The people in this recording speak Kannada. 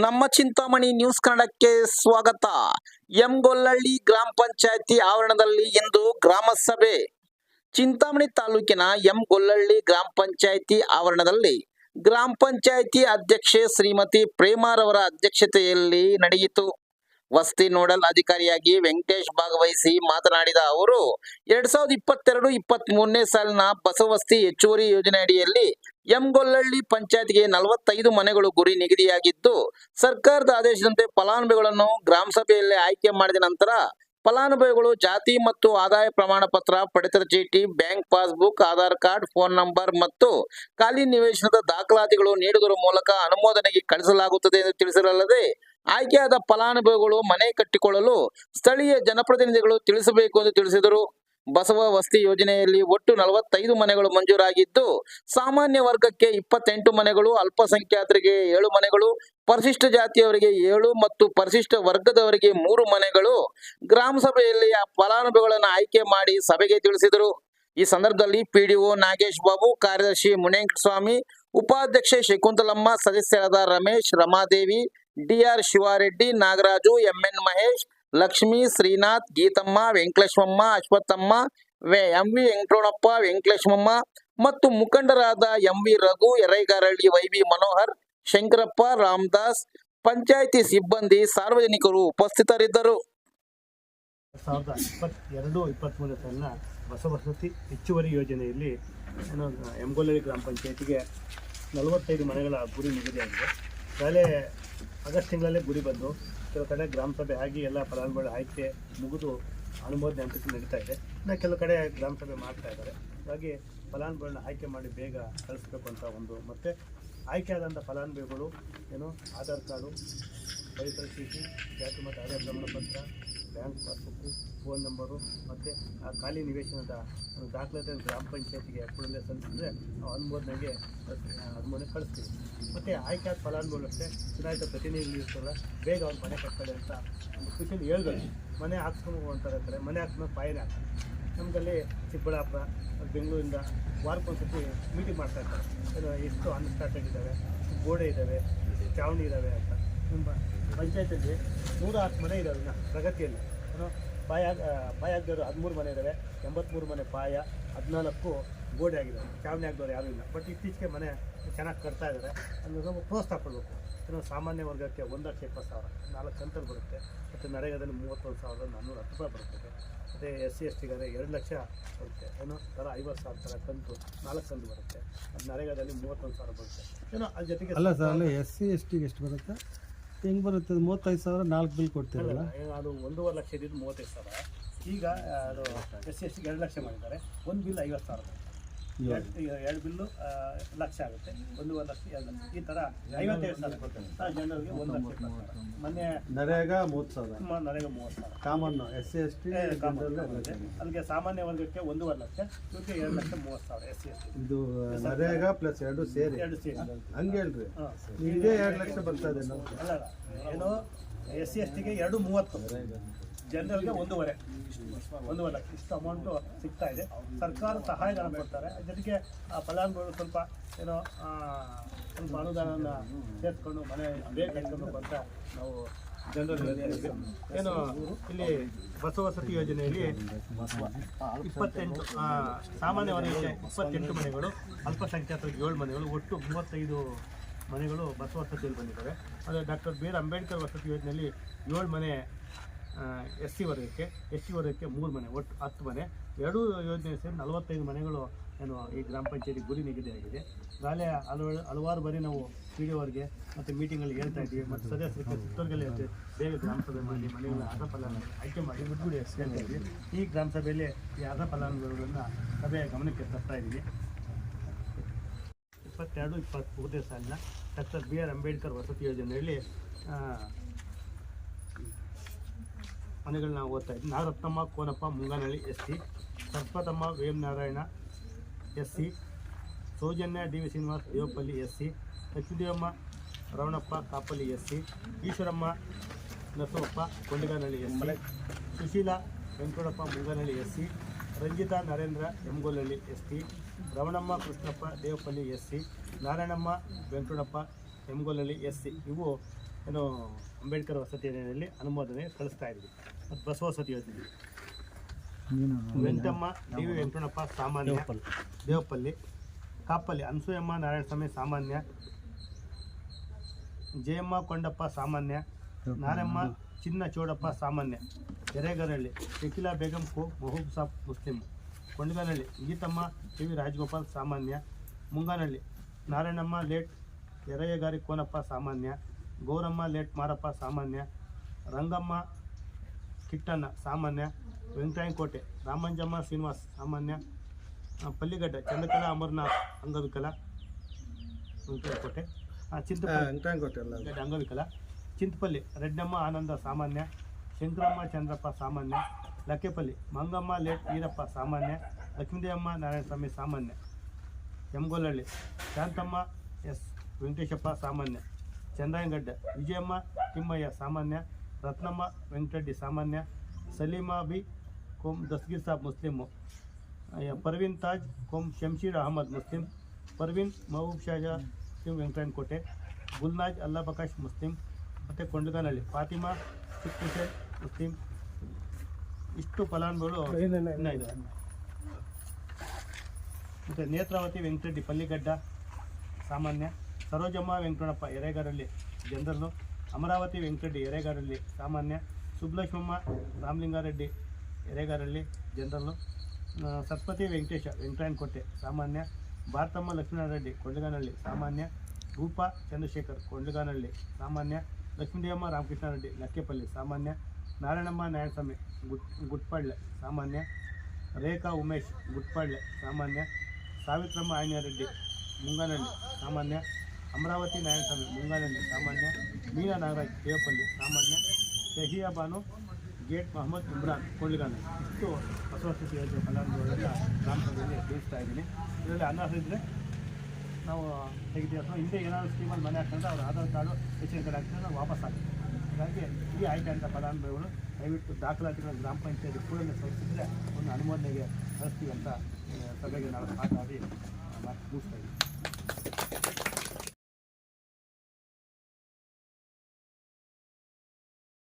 ನಮ್ಮ ಚಿಂತಾಮಣಿ ನ್ಯೂಸ್ ಕನ್ನಡಕ್ಕೆ ಸ್ವಾಗತ. ಎಂಗೊಲ್ಲಹಳ್ಳಿ ಗ್ರಾಮ ಪಂಚಾಯತಿ ಆವರಣದಲ್ಲಿ ಇಂದು ಗ್ರಾಮ ಸಭೆ. ಚಿಂತಾಮಣಿ ತಾಲೂಕಿನ ಎಂ ಗೊಲ್ಲಹಳ್ಳಿ ಗ್ರಾಮ ಪಂಚಾಯತಿ ಆವರಣದಲ್ಲಿ ಗ್ರಾಮ ಪಂಚಾಯತಿ ಅಧ್ಯಕ್ಷೆ ಶ್ರೀಮತಿ ಪ್ರೇಮಾರವರ ಅಧ್ಯಕ್ಷತೆಯಲ್ಲಿ ನಡೆಯಿತು. ವಸತಿ ನೋಡಲ್ ಅಧಿಕಾರಿಯಾಗಿ ವೆಂಕಟೇಶ್ ಭಾಗವಹಿಸಿ ಮಾತನಾಡಿದ ಅವರು, ಎರಡ್ ಸಾವಿರದ ಇಪ್ಪತ್ತೆರಡು ಇಪ್ಪತ್ತ್ ಮೂರನೇ ಸಾಲಿನ ಬಸವಸ್ತಿ ಹೆಚ್ಚುವರಿ ಯೋಜನೆ ಅಡಿಯಲ್ಲಿ ಎಂಗೊಲ್ಲಹಳ್ಳಿ ಪಂಚಾಯತ್ಗೆ ನಲವತ್ತೈದು ಮನೆಗಳು ಗುರಿ ನಿಗದಿಯಾಗಿದ್ದು, ಸರ್ಕಾರದ ಆದೇಶದಂತೆ ಫಲಾನುಭವಿಗಳನ್ನು ಗ್ರಾಮ ಸಭೆಯಲ್ಲಿ ಆಯ್ಕೆ ಮಾಡಿದ ನಂತರ ಫಲಾನುಭವಿಗಳು ಜಾತಿ ಮತ್ತು ಆದಾಯ ಪ್ರಮಾಣ ಪತ್ರ, ಪಡಿತರ ಚೀಟಿ, bank passbook, Aadhaar card, phone number ಮತ್ತು ಖಾಲಿ ನಿವೇಶನದ ದಾಖಲಾತಿಗಳು ನೀಡುವುದರ ಮೂಲಕ ಅನುಮೋದನೆಗೆ ಕಳಿಸಲಾಗುತ್ತದೆ ಎಂದು ತಿಳಿಸಿರಲ್ಲದೆ ಆಯ್ಕೆಯಾದ ಫಲಾನುಭವಿಗಳು ಮನೆ ಕಟ್ಟಿಕೊಳ್ಳಲು ಸ್ಥಳೀಯ ಜನಪ್ರತಿನಿಧಿಗಳು ತಿಳಿಸಬೇಕು ಎಂದು ತಿಳಿಸಿದರು. ಬಸವ ವಸತಿ ಯೋಜನೆಯಲ್ಲಿ ಒಟ್ಟು ನಲವತ್ತೈದು ಮನೆಗಳು ಮಂಜೂರಾಗಿದ್ದು, ಸಾಮಾನ್ಯ ವರ್ಗಕ್ಕೆ ಇಪ್ಪತ್ತೆಂಟು ಮನೆಗಳು, ಅಲ್ಪಸಂಖ್ಯಾತರಿಗೆ ಏಳು ಮನೆಗಳು, ಪರಿಶಿಷ್ಟ ಜಾತಿಯವರಿಗೆ ಏಳು ಮತ್ತು ಪರಿಶಿಷ್ಟ ವರ್ಗದವರಿಗೆ ಮೂರು ಮನೆಗಳು ಗ್ರಾಮ ಸಭೆಯಲ್ಲಿ ಫಲಾನುಭವಿಗಳನ್ನು ಆಯ್ಕೆ ಮಾಡಿ ಸಭೆಗೆ ತಿಳಿಸಿದರು. ಈ ಸಂದರ್ಭದಲ್ಲಿ ಪಿಡಿಒ ನಾಗೇಶ್ ಬಾಬು, ಕಾರ್ಯದರ್ಶಿ ಮುನೇಂಕಸ್ವಾಮಿ ಉಪಾಧ್ಯಕ್ಷೆ ಶಕುಂತಲಮ್ಮ, ಸದಸ್ಯರಾದ Ramesh, Ramadevi DR Shivareddy, Nagaraju, MN Mahesh, Lakshmi, Srinath, Geetamma Venkateshwamma Ashwathamma M V Venkatonappa Venkateshwamma ಮತ್ತು ಮುಖಂಡರಾದ M V Raghu, Eraigaralli Y V Manohar, Shankarappa, Ramdas, panchayat ಸಿಬ್ಬಂದಿ, ಸಾರ್ವಜನಿಕರು ಉಪಸ್ಥಿತರಿದ್ದರು. ಸಾವಿರದ ಇಪ್ಪತ್ತೆರಡು ಇಪ್ಪತ್ತ್ಮೂರನೇ ಸಾಲಿನ ಬಸವಸತಿ ಹೆಚ್ಚುವರಿ ಯೋಜನೆಯಲ್ಲಿ ಏನು ಗ್ರಾಮ ಪಂಚಾಯತಿಗೆ ನಲವತ್ತೈದು ಮನೆಗಳ ಗುರಿ ನಿಗದಿಯಾಗಿದೆ. ಶಾಲೆ ಆಗಸ್ಟ್ ತಿಂಗಳಲ್ಲೇ ಗುರಿ ಬಂದು ಕೆಲವು ಕಡೆ ಗ್ರಾಮ ಸಭೆ ಆಗಿ ಎಲ್ಲ ಫಲಾನುಭವಿಗಳ ಆಯ್ಕೆ ಮುಗಿದು ಅನುಮೋದನೆ ಅಂತ ನಡೀತಾ ಇದೆ. ಇನ್ನು ಕೆಲವು ಕಡೆ ಗ್ರಾಮ ಸಭೆ ಮಾಡ್ತಾ ಇದ್ದಾರೆ. ಹಾಗಾಗಿ ಫಲಾನುಭವಿಗಳನ್ನ ಆಯ್ಕೆ ಮಾಡಿ ಬೇಗ ಕಳಿಸ್ಬೇಕು ಅಂತ ಒಂದು ಮತ್ತು ಆದಂಥ ಫಲಾನುಭವಿಗಳು ಏನು ಆಧಾರ್ ಕಾರ್ಡು, ಪರಿಸರ ಚೀಟಿ ಜಾತಿ ಮತ್ತು ಆಧಾರ್ ಪ್ರಮಾಣ ಪತ್ರ ಬ್ಯಾಂಕ್ ಪಾಸ್ಬುಕ್ಕು ಫೋನ್ ನಂಬರು ಮತ್ತು ಆ ಖಾಲಿ ನಿವೇಶನದ ದಾಖಲಾತಿ ಗ್ರಾಮ ಪಂಚಾಯತಿಗೆ ಕೂಡಲೇ ಸಲ್ಲಿಸಿದ್ರೆ ನಾವು ಅನುಮೋದನೆಗೆ, ಅನುಮೋದನೆ ಕಳಿಸ್ತೀವಿ. ಮತ್ತು ಆಯ್ಕೆ ಆದ ಫಲಾನುಭವಿಗಳಷ್ಟೆ ಚುನಾಯಿತ ಪ್ರತಿನಿಧಿ ಇರ್ತಾರಲ್ಲ, ಬೇಗ ಅವ್ರು ಮನೆ ಕಟ್ಕೊಳ್ಳಿ ಅಂತ ಒಂದು ಖುಷಿಯಲ್ಲಿ ಹೇಳ್ಬೋದು. ಮನೆ ಹಾಕ್ಸ್ಕೊಂಡು ಅಂತ ಅಂತಾರೆ ಮನೆ ಹಾಕ್ಸ್ಕೊಂಡು ಪಾಯನೇ ಹಾಕ್ತಾರೆ ನಮ್ಮಲ್ಲಿ ಚಿಕ್ಕಬಳ್ಳಾಪುರ, ಬೆಂಗಳೂರಿಂದ ವಾರಕ್ಕೊಂದ್ಸತಿ ಮೀಟಿಂಗ್ ಮಾಡ್ತಾ ಇರ್ತಾರೆ. ಏನು ಎಷ್ಟು ಅನ್ಸ್ಟಾರ್ಟೆಡ್ ಇದ್ದಾವೆ, ಗೋಡೆ ಇದ್ದಾವೆ, ಚಾವಣಿ ಇದ್ದಾವೆ ಅಂತ. ನಮ್ಮ ಪಂಚಾಯತಲ್ಲಿ ನೂರ ಹತ್ತು ಮನೆ ಇದ್ದಾವೆ ಪ್ರಗತಿಯಲ್ಲಿ. ಪಾಯ ಪಾಯ ಆಗದವರು ಹದಿಮೂರು ಮನೆ ಇದ್ದಾವೆ ಎಂಬತ್ತ್ಮೂರು ಮನೆ ಪಾಯ, ಹದಿನಾಲ್ಕು ಗೋಡೆ ಆಗಿದೆ. ಚಾವಣಿ ಆಗದವ್ರು ಯಾರೂ ಇಲ್ಲ. ಬಟ್ ಇತ್ತೀಚೆಗೆ ಮನೆ ಚೆನ್ನಾಗಿ ಕಟ್ತಾ ಇದ್ದಾರೆ ಅದನ್ನು ಸ್ವಲ್ಪ ಪ್ರೋತ್ಸಾಹ ಕೊಡಬೇಕು ಏನೋ ಸಾಮಾನ್ಯ ವರ್ಗಕ್ಕೆ ಒಂದು ಲಕ್ಷ ಇಪ್ಪತ್ತು ಸಾವಿರ, ನಾಲ್ಕು ಕಂತಲ್ಲಿ ಬರುತ್ತೆ. ಮತ್ತು ನರೇಗಾದಲ್ಲಿ ಮೂವತ್ತೊಂದು ಸಾವಿರದ ನಾನ್ನೂರ ಹತ್ತು ರೂಪಾಯಿ ಬರ್ತದೆ ಮತ್ತು ಎಸ್ ಸಿ ಎಸ್ ಟಿಗಾದ್ರೆ ಎರಡು ಲಕ್ಷ ಬರುತ್ತೆ. ಏನೋ ಥರ ಐವತ್ತು ಸಾವಿರ ಥರ ಕಂತು, ನಾಲ್ಕು ಕಂತು ಬರುತ್ತೆ. ಅದು ನರೇಗಾದಲ್ಲಿ ಮೂವತ್ತೊಂದು ಸಾವಿರ ಬರುತ್ತೆ. ಏನೋ ಅದ್ರ ಜೊತೆಗೆ ಅಲ್ಲ ಸರ್, ಅಲ್ಲ ಎಸ್ ಸಿ ಎಸ್ ಟಿಗೆ ಎಷ್ಟು ಬರುತ್ತೆ? ಹೆಂಗೆ ಬರುತ್ತೆ? ಅದು ಮೂವತ್ತೈದು ಸಾವಿರ ನಾಲ್ಕು ಬಿಲ್ ಕೊಡ್ತೀರಲ್ಲ? ಅದು ಒಂದೂವರೆ ಲಕ್ಷ ಇದ್ದಿದ್ದು ಮೂವತ್ತೈದು ಸಾವಿರ. ಈಗ ಅದು ಎಸ್ ಸಿ ಎಸ್ ಎರಡು ಲಕ್ಷ ಮಾಡಿದ್ದಾರೆ. ಒಂದು ಬಿಲ್ ಐವತ್ತು ಸಾವಿರ. ಎರಡು ಎರಡು ಬಿಲ್ಲು ಲಕ್ಷ ಆಗುತ್ತೆ. ಒಂದೂವರೆ ಲಕ್ಷ ಎರಡು ಲಕ್ಷ. ಈ ಥರ ಐವತ್ತೈದು ಸಾವಿರ. ಜನರಿಗೆ ಒಂದು ಲಕ್ಷ ಮೊನ್ನೆ ನರೇಗಾ ಮೂವತ್ತು ಸಾವಿರ. ಸುಮಾರು ಮೂವತ್ತು ಸಾವಿರ. Common S C S T. ಅಲ್ಲಿಗೆ ಸಾಮಾನ್ಯ ವರ್ಗಕ್ಕೆ ಒಂದೂವರೆ ಲಕ್ಷ ಇವಕ್ಕೆ ಎರಡು ಲಕ್ಷ ಮೂವತ್ತು ಸಾವಿರ ಎಸ್ ಸಿ ಎಸ್ ಟಿ. ಇದು ನರೇಗ ಪ್ಲಸ್ ಎರಡು ಸೇರಿ. ಎರಡು ಸೇರಿ. ಹಂಗೆ ಹೇಳ್ರಿ. ಹಾಂ. ಇದೇ ಎರಡು ಲಕ್ಷ ಬರ್ತಾ ಇದೆ ನಾವು ಅಲ್ಲ ಅಲ್ಲ. ಏನು ಎಸ್ ಸಿ ಎಸ್ ಟಿಗೆ ಎರಡು ಮೂವತ್ತು. ಜನರಲ್ಗೆ ಒಂದೂವರೆ ಒಂದೂವರೆ ಲಕ್ಷ, ಇಷ್ಟು ಅಮೌಂಟು ಸಿಗ್ತಾ ಇದೆ. ಸರ್ಕಾರ ಸಹಾಯಧನ ಕೊಡ್ತಾರೆ. ಜೊತೆಗೆ ಆ ಫಲಾನುಭವಿಗಳು ಸ್ವಲ್ಪ ಏನೋ ಸ್ವಲ್ಪ ಅನುದಾನನ ಸೇರಿಸ್ಕೊಂಡು ಮನೆ ಬೇಗ ಕಟ್ಕೊಬೇಕು ಅಂತ ನಾವು ಜನರಲ್ಲಿ ಏನು ಇಲ್ಲಿ ಬಸವ ವಸತಿ ಯೋಜನೆಯಲ್ಲಿ ಇಪ್ಪತ್ತೆಂಟು ಸಾಮಾನ್ಯ ವರ್ಗಕ್ಕೆ ಇಪ್ಪತ್ತೆಂಟು ಮನೆಗಳು, ಅಲ್ಪಸಂಖ್ಯಾತರಿಗೆ ಏಳು ಮನೆಗಳು, ಒಟ್ಟು ಮೂವತ್ತೈದು ಮನೆಗಳು ಬಸವಸತಿಯಲ್ಲಿ ಬಂದಿದ್ದಾವೆ. ಅದು ಡಾಕ್ಟರ್ ಬಿ ಆರ್ ಅಂಬೇಡ್ಕರ್ ವಸತಿ ಯೋಜನೆಯಲ್ಲಿ ಏಳು ಮನೆ ಎಸ್ ಸಿ ವರ್ಗಕ್ಕೆ ಎಸ್ ಸಿ ವರ್ಗಕ್ಕೆ ಮೂರು ಮನೆ, ಒಟ್ಟು ಹತ್ತು ಮನೆ. ಎರಡೂ ಯೋಜನೆ ಸೇರಿ ನಲವತ್ತೈದು ಮನೆಗಳು ಏನು ಈ ಗ್ರಾಮ ಪಂಚಾಯತಿ ಗುರಿ ನಿಗದಿಯಾಗಿದೆ ನಾಳೆ ಹಲವು ಹಲವಾರು ಬಾರಿ ನಾವು ಪಿ ಡಿ ಅವ್ರಿಗೆ ಮತ್ತು ಮೀಟಿಂಗಲ್ಲಿ ಹೇಳ್ತಾ ಇದ್ದೀವಿ. ಮತ್ತು ಸದಸ್ಯರಿಗೆ ಚಿತ್ತೂರ್ಗಲ್ಲಿ ಹೇಳ್ತೀವಿ ಬೇಗ ಗ್ರಾಮ ಸಭೆ ಮಾಡಿ, ಮನೆಗಳ ಅರ್ಧ ಫಲಾನುಭವಿ ಆಯ್ಕೆ ಮಾಡಿ ಬಿಟ್ಬಿಡಿ ಹೇಳ್ತಾ ಇದ್ದೀವಿ. ಈ ಗ್ರಾಮ ಸಭೆಯಲ್ಲಿ ಈ ಅರ್ಧ ಫಲಾನುಭವಿಗಳನ್ನು ಸಭೆಯ ಗಮನಕ್ಕೆ ತರ್ತಾ ಇದ್ದೀವಿ. ಇಪ್ಪತ್ತೆರಡು ಇಪ್ಪತ್ತ್ಮೂರನೇ ಸಾಲಿನ ಡಾಕ್ಟರ್ ಬಿ ಆರ್ ಅಂಬೇಡ್ಕರ್ ವಸತಿ ಯೋಜನೆಯಲ್ಲಿ ಮನೆಗಳನ್ನ ಓದ್ತಾ Nagaratnamma, Konappa, Munganahalli, S C. Sarpatamma Vemanarayana S C. Soujanya, D V Srinivas Devapalli S C. Lakshmidevamma, Ravanappa Kapalli S C. Eshwaramma Nasoppa Kondiganahalli, S C. Sushila, Venkatappa, Munganahalli, S C. Ranjitha, Narendra Emgollahalli S T Ravanamma Krishnappa, Devapalli, S C. Narayanamma, Venkatappa Emgollahalli S C. ಇವು, ಏನು, ಅಂಬೇಡ್ಕರ್ ವಸತಿ ಅನುಮೋದನೆ ಕಳಿಸ್ತಾ ಇದ್ವಿ. ಮತ್ತು ಬಸವ ವಸತಿ ಯೋಜನೆ. ವೆಂಕಟಮ್ಮ ಡಿ ವಿ ವೆಂಕಟಪ್ಪ ಸಾಮಾನ್ಯ. ದೇವಪಲ್ಲಿ. ಕಾಪಲ್ಲಿ ಅನಸೂಯಮ್ಮ ನಾರಾಯಣಸ್ವಾಮಿ ಸಾಮಾನ್ಯ. ಜಯಮ್ಮ ಕೊಂಡಪ್ಪ ಸಾಮಾನ್ಯ. ನಾರಮ್ಮ ಚಿನ್ನ ಚೋಡಪ್ಪ ಸಾಮಾನ್ಯ. ಎರೆಗರಹಳ್ಳಿ ಶಕಿಲಾ ಬೇಗಂ ಕೋ Mahaboob Sab Muslim. Kondaganahalli Geethamma T V Rajagopal ಸಾಮಾನ್ಯ. ಮುಂಗಾನಹಳ್ಳಿ ನಾರಾಯಣಮ್ಮ ಲೇಟ್ ಎರೆಯಗಾರಿ ಕೋನಪ್ಪ ಸಾಮಾನ್ಯ. ಗೌರಮ್ಮ ಲೇಟ್ ಮಾರಪ್ಪ ಸಾಮಾನ್ಯ. ರಂಗಮ್ಮ ಕಿಟ್ಟಣ್ಣ ಸಾಮಾನ್ಯ ವೆಂಕಟರಾಯನಕೋಟೆ ರಾಮಂಜಮ್ಮ ಶ್ರೀನಿವಾಸ್ ಸಾಮಾನ್ಯ ಪಲ್ಲಿಗಡ್ಡ ಚಂದ್ರಕಲಾ ಅಮರನಾಥ್ ಅಂಗವಿಕಲ ಆ, ಚಿಂತಪಲ್ಲಿ ಗಡ್ಡ ಅಂಗವಿಕಲ ಚಿಂತಪಲ್ಲಿ ರೆಡ್ಡಮ್ಮ ಆನಂದ ಸಾಮಾನ್ಯ ಶಂಕರಮ್ಮ ಚಂದ್ರಪ್ಪ ಸಾಮಾನ್ಯ ಲಕ್ಕೆಪಲ್ಲಿ ಮಂಗಮ್ಮ ಲೇಟ್ ವೀರಪ್ಪ ಸಾಮಾನ್ಯ ಲಕ್ಷ್ಮೀದೇವಮ್ಮ ನಾರಾಯಣಸ್ವಾಮಿ ಸಾಮಾನ್ಯ ಎಂಬೋಲಳ್ಳಿ ಶಾಂತಮ್ಮ ಎಸ್ ವೆಂಕಟೇಶಪ್ಪ ಸಾಮಾನ್ಯ ಚಂದ್ರಾಯನಗಡ್ಡ ವಿಜಯಮ್ಮ ತಿಮ್ಮಯ್ಯ ಸಾಮಾನ್ಯ ರತ್ನಮ್ಮ ವೆಂಕಟರೆಡ್ಡಿ ಸಾಮಾನ್ಯ ಸಲೀಮಾ ಬಿ. ಕೋಮ್ ದಸ್ಗೀರ್ ಸಾಬ್ ಮುಸ್ಲಿಮು ಪರ್ವೀನ್ ತಾಜ್ ಕೋಮ್ ಶಂಶೀರ್ ಅಹಮದ್ ಮುಸ್ಲಿಂ. ಪರ್ವೀನ್ ಮಹಬೂಬ್ ಶಾಜಾ ಮುಸ್ಲಿಂ ವೆಂಕಟರಾಯನಕೋಟೆ ಗುಲ್ನಾಜ್ ಅಲ್ಲಾ ಪ್ರಕಾಶ್ ಮುಸ್ಲಿಂ. ಮತ್ತು ಕೊಂಡಗನಹಳ್ಳಿ ಫಾತಿಮಾ ಹುಸೇನ್ ಮುಸ್ಲಿಂ. ಇಷ್ಟು ಫಲಾನುಭವಿಗಳು ಇನ್ನೂ ಇದೆ ಮತ್ತು ನೇತ್ರಾವತಿ ವೆಂಕಟರೆಡ್ಡಿ ಪಲ್ಲಿಗಡ್ಡ ಸಾಮಾನ್ಯ. ಸರೋಜಮ್ಮ ವೆಂಕಟಪ್ಪ ಎರೆಗಾರಲ್ಲಿ ಜನರಲ್ಲು. ಅಮರಾವತಿ ವೆಂಕಟರೆಡ್ಡಿ ಎರೆಗಾರಲ್ಲಿ ಸಾಮಾನ್ಯ ಸುಬ್ಲಕ್ಷ್ಮಮ್ಮ ರಾಮಲಿಂಗಾರೆಡ್ಡಿ ಎರೆಗಾರಳ್ಳಿ ಜನರಲ್ಲು ಸತ್ಪತಿ ವೆಂಕಟೇಶ ವೆಂಕಟರಾಯನಕೋಟೆ ಸಾಮಾನ್ಯ, ಭಾರತಮ್ಮ ಲಕ್ಷ್ಮೀನಾರೆಡ್ಡಿ ಕೊಂಡಗಾನಹಳ್ಳಿ ಸಾಮಾನ್ಯ, ರೂಪಾ ಚಂದ್ರಶೇಖರ್ ಕೊಂಡಗಾನಹಳ್ಳಿ ಸಾಮಾನ್ಯ, ಲಕ್ಷ್ಮೀದೇವಮ್ಮ ರಾಮಕೃಷ್ಣಾರೆಡ್ಡಿ ಲಕ್ಕೆಪಲ್ಲಿ ಸಾಮಾನ್ಯ, ನಾರಾಯಣಮ್ಮ ನಾರಾಯಣಸ್ವಾಮಿ ಗುಟ್ ಗುಟ್ಪಾಳ್ಳೆ ಸಾಮಾನ್ಯ, ರೇಖಾ ಉಮೇಶ್ ಗುಟ್ಪಾಳ್ಳೆ ಸಾಮಾನ್ಯ, ಸಾವಿತ್ರಮ್ಮ ಆಯ್ನಾರೆಡ್ಡಿ ಮುಂಗಾನಹಳ್ಳಿ ಸಾಮಾನ್ಯ ಅಮರಾವತಿ ನಾರಾಯಣಸ್ವಾಮಿ ಮುಂಗಾನಹಳ್ಳಿ ಸಾಮಾನ್ಯ ಮೀನಾ ನಾಗರಾಜ್ ದೇವಪಲ್ಲಿ ಸಾಮಾನ್ಯ ಶಹಿಯಾ ಬಾನು ಗೇಟ್ ಮಹಮ್ಮದ್ ಇಮ್ರಾನ್ ಕೊಳ್ಳಿಗಾನ ಇಷ್ಟು ಅಸ್ವಸ್ಥತೆ ಯೋಜನೆ ಫಲಾನುಭವಿಗಳೆಲ್ಲ ಗ್ರಾಮದಲ್ಲಿ ತಿಳಿಸ್ತಾ ಇದ್ದೀನಿ. ಇದರಲ್ಲಿ ಅನಾಥ ಇದ್ದರೆ ನಾವು ತೆಗಿತೀವಿ ಅಥವಾ ಹಿಂದೆ ಏನಾದರೂ ಸ್ಕೀಮಲ್ಲಿ ಮನೆ ಹಾಕ್ತಂದ್ರೆ ಅವ್ರ ಆಧಾರ್ ಕಾರ್ಡು, ರೇಷನ್ ಕಾರ್ಡ್ ಹಾಕಿದ್ರೆ ನಾವು ವಾಪಸ್ ಹಾಕ್ತೀವಿ. ಹಾಗಾಗಿ ಈ ಆಯ್ಕೆ ಅಂತ ಫಲಾನುಭವಿಗಳು ದಯವಿಟ್ಟು ದಾಖಲಾತಿಗಳ ಗ್ರಾಮ ಪಂಚಾಯತಿ ಕೂಡಲೇ ಸಲ್ಲಿಸಿದ್ರೆ ಒಂದು ಅನುಮೋದನೆಗೆ ಕಳಿಸ್ತೀವಿ ಅಂತ ಸಭೆಗೆ ನಾವು ಮಾತಾಡಿ ಮಾತು ಮುಗಿಸ್ತಾ ಇದ್ದೀವಿ.